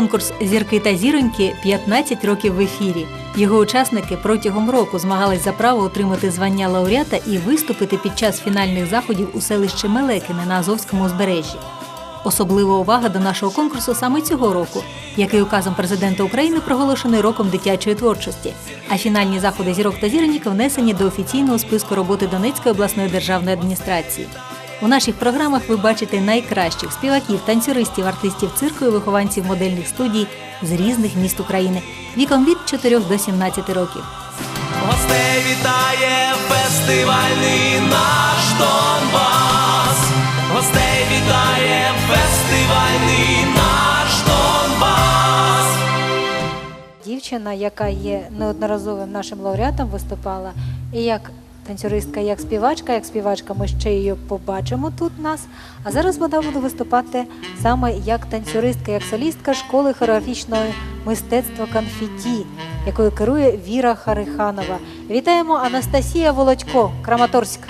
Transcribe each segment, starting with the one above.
Конкурс Зірки та зіроньки 15 років в ефірі. Його учасники протягом року змагались за право отримати звання лауреата і виступити під час фінальних заходів у селищі Мелекине на Азовському узбережжі. Особлива увага до нашого конкурсу саме цього року, який указом президента України проголошений роком дитячої творчості. А фінальні заходи зірок та зіроньок внесені до офіційного списку роботи Донецької обласної державної адміністрації. У наших програмах ви бачите найкращих співаків, танцюристів, артистів цирку і вихованців модельних студій з різних міст України віком від 4 до 17 років. Гостей вітає фестивальний наш Донбас. Гостей вітає фестивальний наш Донбас. Дівчина, яка є неодноразовим нашим лауреатом, виступала і як танцюристка, як співачка. Як співачка ми ще її побачимо тут нас. А зараз вона буде виступати саме як танцюристка, як солістка школи хореографічного мистецтва конфеті, якою керує Віра Хариханова. Вітаємо Анастасія Володько, Краматорськ.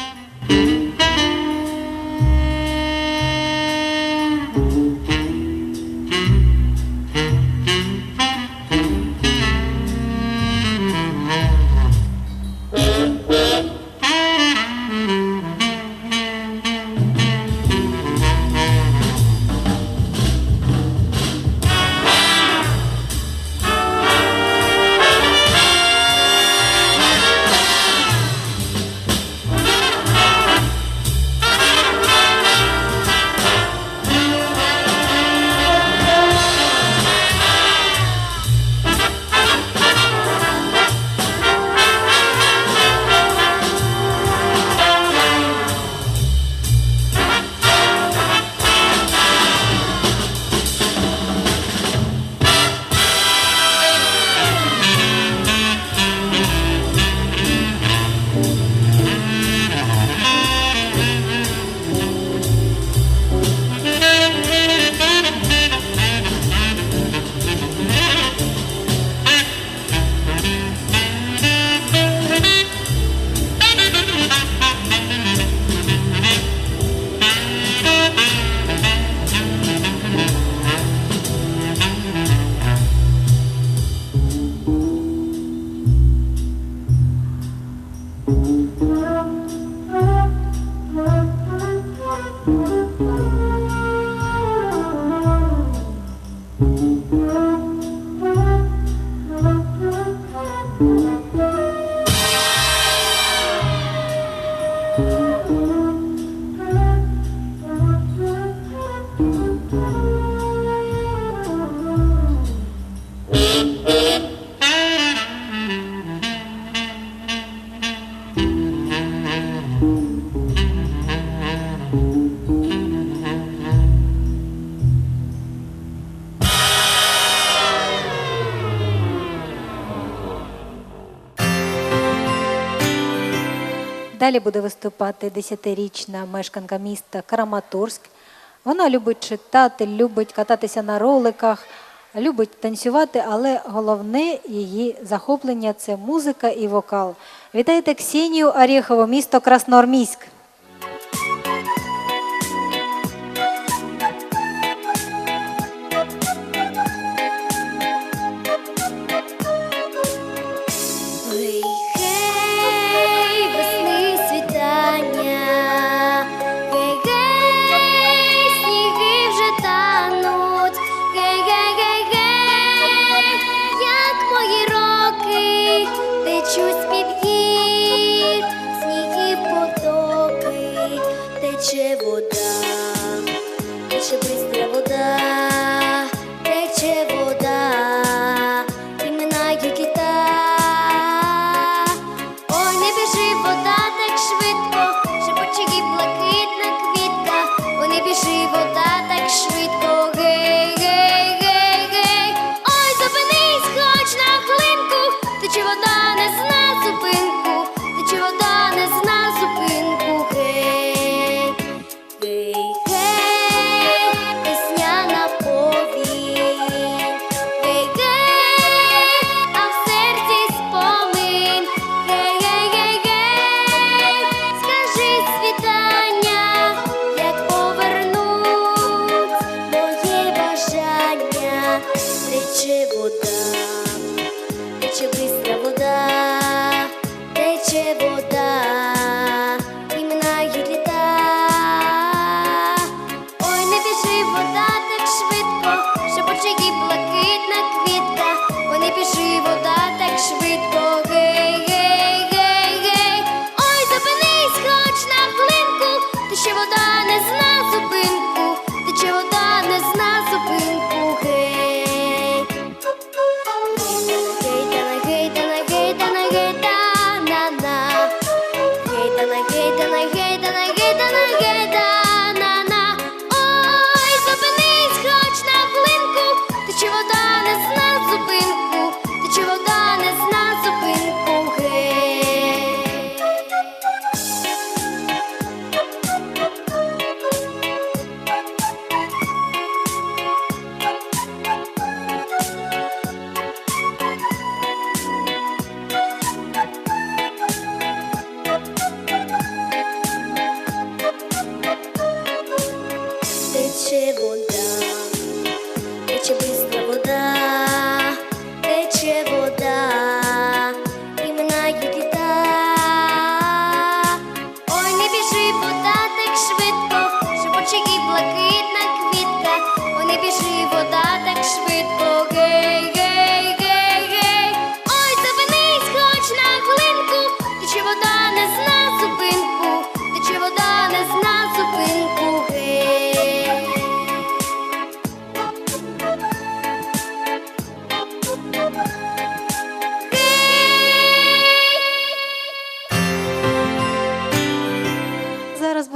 Далі буде виступати 10-річна мешканка міста Краматорськ. Вона любить читати, любить кататися на роликах, любить танцювати, але головне її захоплення це музика і вокал. Вітайте Ксенію Орєхову, місто Красноармійськ.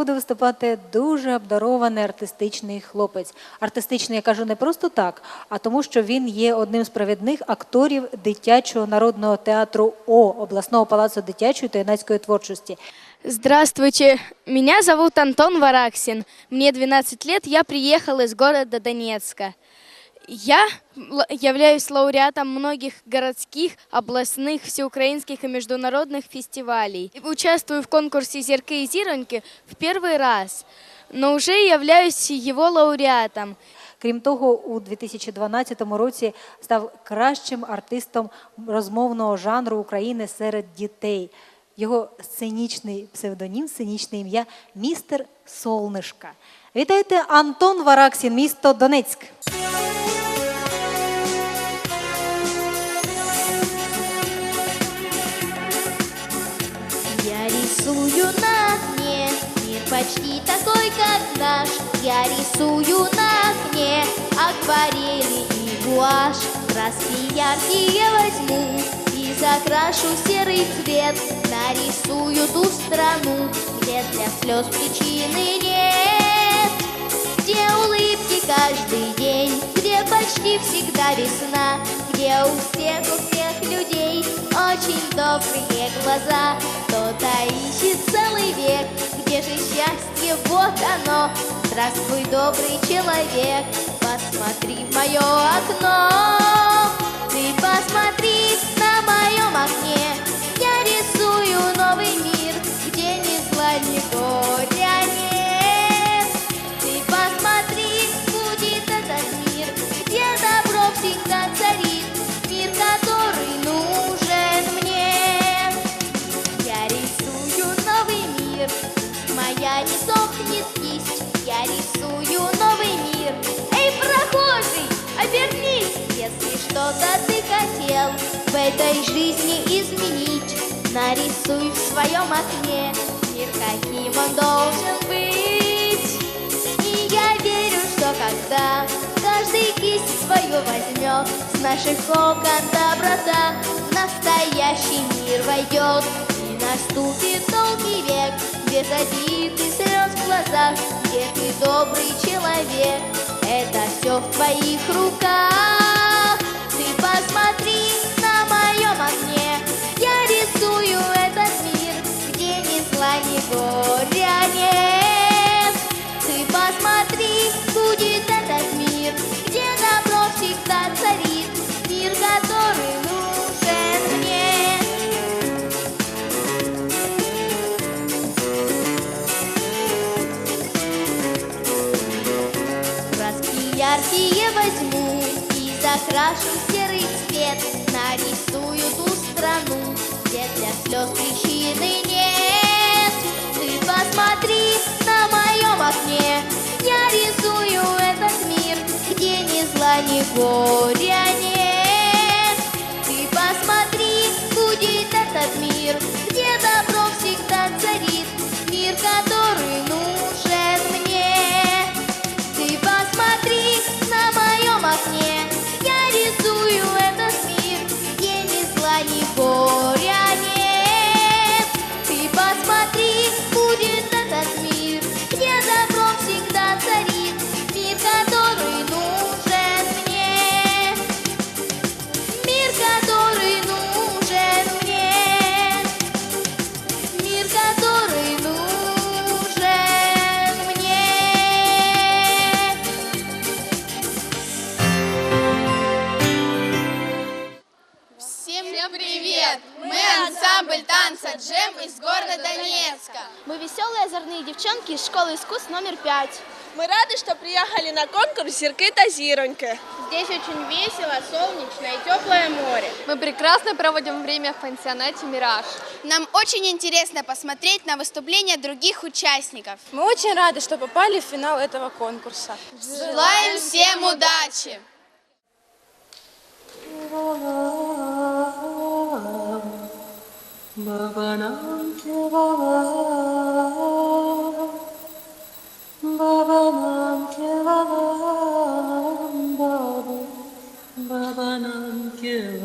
Буде виступати дуже обдарований артистичний хлопець. Артистичний я кажу не просто так, а тому, що він є одним з провідних акторів дитячого народного театру О обласного палацу дитячої та юнацької творчості. Здравствуйте, меня зовут Антон Вараксин. Мне 12 лет, я приехал из города Донецка. Я л- являюсь лауреатом многих городских, областных, всеукраинских и международных фестивалей. И Участвую в конкурсе «Зерки и зироньки» в первый раз, но уже являюсь его лауреатом. Крім того, у 2012 році став кращим артистом розмовного жанру України серед дітей. Його сценічний псевдонім, сценічне ім'я містер Солнишка. Вітайте Антон Вараксін, місто Донецьк. Почти такой, как наш. Я рисую на окне акварели и гуашь. Краски яркие возьму и закрашу серый цвет. Нарисую ту страну, где для слез причины нет. Где улыбки каждый день, где почти всегда весна, где у всех, у всех людей очень добрые глаза. Кто-то ищет целый век, где же счастье, вот оно. Здравствуй, добрый человек, посмотри в мое окно. Ты посмотри на моем окне, что-то ты хотел в этой жизни изменить. Нарисуй в своем окне мир, каким он должен быть. И я верю, что когда каждый кисть свою возьмет, с наших окон доброта в настоящий мир войдет. И наступит долгий век, без обид и слез в глазах, где ты добрый человек. Это все в твоих руках. Посмотри на моем окне, я рисую этот мир, где ни зла, ни горя нет. Ты посмотри, будет этот мир, где добро всегда царит, мир, который нужен мне. Краски яркие возьму и закрашу celos Мы ансамбль танца «Джем» из города Донецка. Мы веселые озорные девчонки из школы искусств номер пять. Мы рады, что приехали на конкурс «Зірки та зіроньки». Здесь очень весело, солнечно и теплое море. Мы прекрасно проводим время в пансионате «Мираж». Нам очень интересно посмотреть на выступления других участников. Мы очень рады, что попали в финал этого конкурса. Желаем всем удачи! Babanam ke baba Babanam ke baba Baba Babanam ke